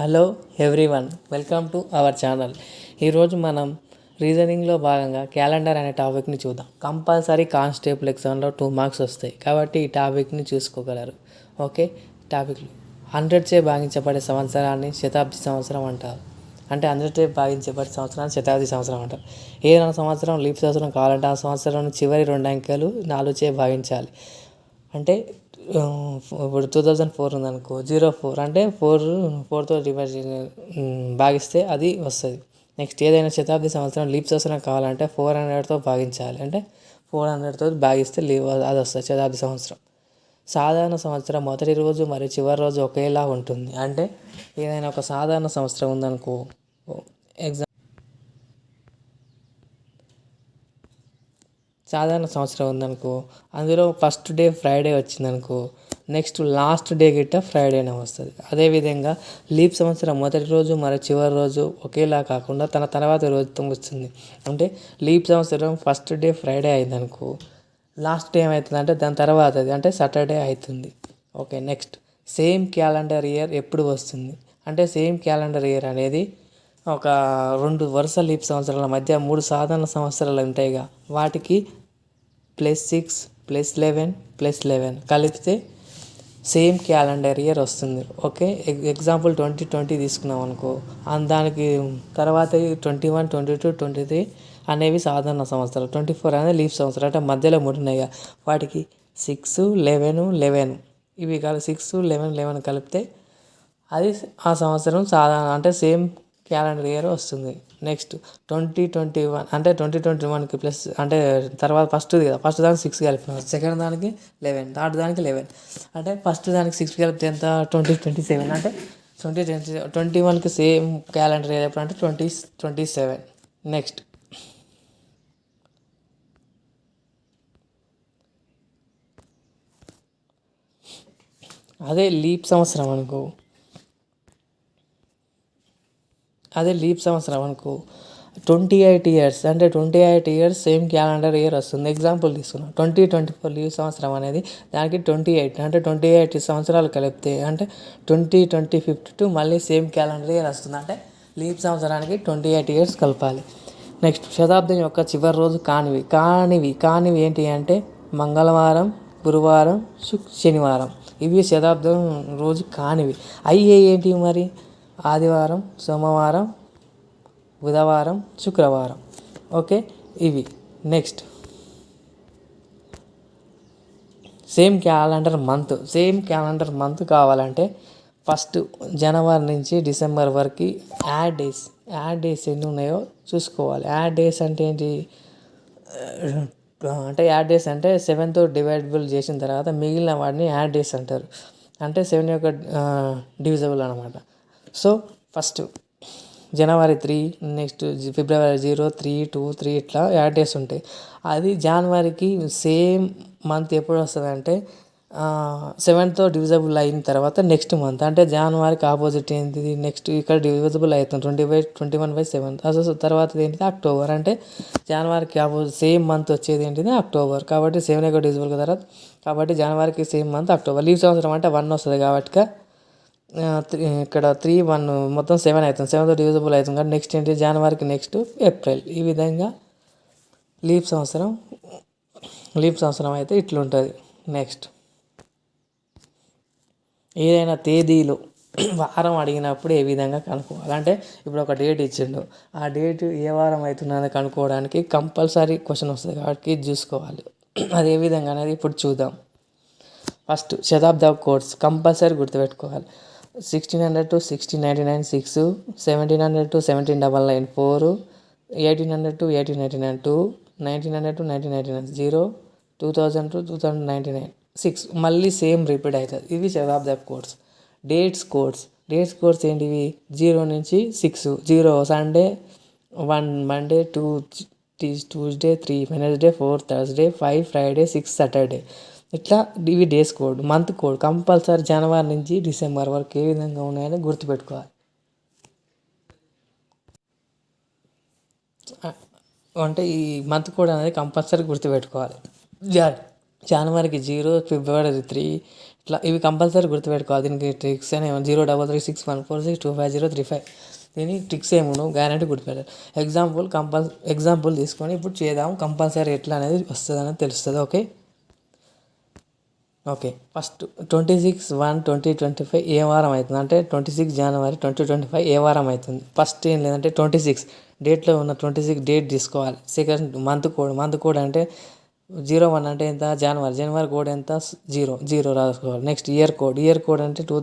Hello everyone welcome to our channel ఈరోజు మనం రీజనింగ్లో భాగంగా క్యాలెండర్ అనే టాపిక్ని చూద్దాం. కంపల్సరీ కానిస్టేబుల్ ఎగ్జామ్లో టూ మార్క్స్ వస్తాయి. కాబట్టి ఈ టాపిక్ని చూసుకోగలరు. ఓకే టాపిక్ హండ్రెడ్చే భాగించబడే సంవత్సరాన్ని శతాబ్ది సంవత్సరం అంటారు. అంటే హండ్రెడ్చే భాగించబడే సంవత్సరాన్ని శతాబ్ది సంవత్సరం అంటారు. ఏదైనా సంవత్సరం లీప్ సంవత్సరం కావాలంటే ఆ సంవత్సరం చివరి రెండు అంకెలు నాలుగుచే భావించాలి అంటే ఇప్పుడు టూ థౌజండ్ ఫోర్ ఉందనుకో జీరో ఫోర్ అంటే ఫోర్ ఫోర్తో డివైడ్ భాగిస్తే అది వస్తుంది. నెక్స్ట్ ఏదైనా శతాబ్ది సంవత్సరం లీప్ సంవత్సరం కావాలంటే ఫోర్ హండ్రెడ్తో భాగించాలి. అంటే ఫోర్ హండ్రెడ్తో భాగిస్తే లీవ్ అది వస్తుంది శతాబ్ది సంవత్సరం. సాధారణ సంవత్సరం మొదటి రోజు మరియు చివరి రోజు ఒకేలా ఉంటుంది. అంటే ఏదైనా ఒక సాధారణ సంవత్సరం ఉందనుకో ఎగ్జామ్ సాధారణ సంవత్సరం ఉందనుకో అందులో ఫస్ట్ డే ఫ్రైడే వచ్చిందనుకో నెక్స్ట్ లాస్ట్ డే గిట్ట ఫ్రైడేనే వస్తుంది. అదేవిధంగా లీప్ సంవత్సరం మొదటి రోజు మరో చివరి రోజు ఒకేలా కాకుండా తన తర్వాత రోజుతో వస్తుంది అంటే లీప్ సంవత్సరం ఫస్ట్ డే ఫ్రైడే అయిందనుకో లాస్ట్ డే ఏమవుతుందంటే దాని తర్వాత అంటే సాటర్డే అవుతుంది okay next same calendar year ఎప్పుడు వస్తుంది? అంటే సేమ్ క్యాలెండర్ ఇయర్ అనేది ఒక రెండు వరుస లీప్ సంవత్సరాల మధ్య మూడు సాధారణ సంవత్సరాలు ఉంటాయిగా. వాటికి plus six plus eleven plus eleven కలిపితే సేమ్ క్యాలెండర్ ఇయర్ వస్తుంది. ఓకే? ఎగ్జాంపుల్ ట్వంటీ ట్వంటీ తీసుకున్నాం అనుకో. అండ్ దానికి తర్వాత twenty one twenty two twenty three అనేవి సాధారణ సంవత్సరాలు. ట్వంటీ ఫోర్ అనేది లీవ్ సంవత్సరం. అంటే మధ్యలో మూడు ఉన్నాయి కదా. వాటికి సిక్స్ లెవెన్ లెవెన్ ఇవి కలిపి సిక్స్ లెవెన్ లెవెన్ కలిపితే అది ఆ సంవత్సరం సాధారణ అంటే సేమ్ క్యాలెండర్ ఇయర్ వస్తుంది. నెక్స్ట్ ట్వంటీ ట్వంటీ వన్ అంటే ట్వంటీ ట్వంటీ వన్కి ప్లస్ అంటే తర్వాత ఫస్ట్ కదా ఫస్ట్ దానికి సిక్స్ కలిపినాం సెకండ్ దానికి లెవెన్ థర్డ్ దానికి లెవెన్ అంటే ఫస్ట్ దానికి సిక్స్ కలిపితే ఎంత? ట్వంటీ ట్వంటీ సెవెన్ అంటే ట్వంటీ ట్వంటీ ట్వంటీ వన్కి సేమ్ క్యాలెండర్ ఇయర్ ఎప్పుడు అంటే ట్వంటీ ట్వంటీ సెవెన్ నెక్స్ట్ అదే లీప్ సంవత్సరం అనుకో. అదే లీప్ సంవత్సరం అనుకో. ట్వంటీ ఎయిట్ ఇయర్స్ అంటే twenty eight years same calendar year వస్తుంది. ఎగ్జాంపుల్ తీసుకున్నాం. ట్వంటీ ట్వంటీ ఫోర్ లీవ్ సంవత్సరం అనేది దానికి ట్వంటీ ఎయిట్ అంటే ట్వంటీ ఎయిట్ సంవత్సరాలు కలిపితే అంటే ట్వంటీ ట్వంటీ ఫిఫ్త్ టు మళ్ళీ సేమ్ క్యాలెండర్ ఇయర్ వస్తుంది. అంటే లీప్ సంవత్సరానికి ట్వంటీ ఎయిట్ ఇయర్స్ కలపాలి. నెక్స్ట్ శతాబ్దం యొక్క చివరి రోజు కానివి కానివి కానివి ఏంటి అంటే మంగళవారం గురువారం శుక్ శనివారం. ఇవి శతాబ్దం రోజు కానివి. అయ్యే ఏంటి మరి? ఆదివారం సోమవారం బుధవారం శుక్రవారం. ఓకే? ఇవి. Next. Same calendar month. Same calendar month కావాలంటే ఫస్ట్ జనవరి నుంచి డిసెంబర్ వరకు యాడ్ డేస్. యాడ్ డేస్ ఎన్ని ఉన్నాయో చూసుకోవాలి. యాడ్ డేస్ అంటే ఏంటి? అంటే యాడ్ డేస్ అంటే సెవెన్తో డివైడబుల్ చేసిన తర్వాత మిగిలిన వాటిని యాడ్ డేస్ అంటారు. అంటే సెవెన్ యొక్క డివిజబుల్ అనమాట సో ఫస్ట్ జనవరి త్రీ నెక్స్ట్ ఫిబ్రవరి జీరో త్రీ టూ త్రీ ఇట్లా యాడ్ డేస్ ఉంటాయి. అది జనవరికి సేమ్ మంత్ ఎప్పుడు వస్తుంది అంటే సెవెంత్తో డివిజబుల్ అయిన తర్వాత నెక్స్ట్ మంత్ అంటే జనవరికి ఆపోజిట్ ఏంటిది నెక్స్ట్ ఇక్కడ డివిజబుల్ అవుతుంది. Twenty by twenty one by seven అసలు తర్వాత ఏంటిది? అక్టోబర్ అంటే జనవరికి ఆపోజిట్ సేమ్ మంత్ వచ్చేది ఏంటిది? అక్టోబర్ కాబట్టి సెవెన్ ఎక్కడ డివిజబుల్ తర్వాత కాబట్టి జనవరికి సేమ్ మంత్ అక్టోబర్ లీవ్ సంవత్సరం అంటే వన్ వస్తుంది కాబట్టి ఇక్కడ త్రీ వన్ మొత్తం సెవెన్ అవుతుంది. సెవెన్ యూజబుల్ అవుతుంది కానీ నెక్స్ట్ ఏంటి? జనవరికి నెక్స్ట్ ఏప్రిల్ ఈ విధంగా లీప్ సంవత్సరం లీప్ సంవత్సరం అయితే ఇట్లుంటుంది. నెక్స్ట్ ఏదైనా తేదీలు వారం అడిగినప్పుడు ఏ విధంగా కనుక్కోవాలి? అంటే ఇప్పుడు ఒక డేట్ ఇచ్చిండు. ఆ డేట్ ఏ వారం అవుతున్నది కనుక్కోవడానికి కంపల్సరీ క్వశ్చన్ వస్తుంది కాబట్టి చూసుకోవాలి. అది ఏ విధంగా అనేది ఇప్పుడు చూద్దాం. ఫస్ట్ శతాబ్ద కోర్స్ కంపల్సరీ గుర్తుపెట్టుకోవాలి. Sixteen hundred to sixteen ninety nine six seventeen hundred to seventeen double nine four eighteen hundred to eighteen ninety nine two nineteen hundred to nineteen ninety nine zero two thousand to two thousand ninety nine six మళ్ళీ same repeat అవుతుంది. ఇవి శతాబ్ద codes dates codes dates codes ఏంటివి? Zero నుంచి six zero Sunday one Monday two Tuesday three Wednesday four Thursday five Friday six Saturday ఇట్లా ఇవి days code month code compulsory జనవరి నుంచి December వరకు ఏ విధంగా ఉన్నాయని గుర్తుపెట్టుకోవాలి. అంటే ఈ మంత్ కోడ్ అనేది కంపల్సరీ గుర్తుపెట్టుకోవాలి. జనవరికి జీరో ఫిబ్రవరి త్రీ ఇట్లా ఇవి కంపల్సరీ గుర్తుపెట్టుకోవాలి. దీనికి ట్రిక్స్ అని zero double three six one four six two five zero three five దీని ట్రిక్స్ ఏమి గ్యారంటీ గుర్తుపెట్టాలి. ఎగ్జాంపుల్ కంపల్ ఎగ్జాంపుల్ తీసుకొని ఇప్పుడు చేద్దాం. కంపల్సరీ ఎట్లా అనేది వస్తుంది అనేది తెలుస్తుంది okay okay. First twenty six one twenty twenty five ఏ వారం అవుతుంది. అంటే ట్వంటీ సిక్స్ జనవరి ట్వంటీ ట్వంటీ ఫైవ్ ఏ వారం అవుతుంది. ఫస్ట్ ఏం లేదంటే ట్వంటీ సిక్స్. డేట్లో ఉన్న ట్వంటీ సిక్స్ డేట్ తీసుకోవాలి. Second month code month code అంటే జీరో వన్ అంటే ఎంత? జనవరి. జనవరి కోడ్ ఎంత? జీరో జీరో రాసుకోవాలి. Next year code. Year code అంటే టూ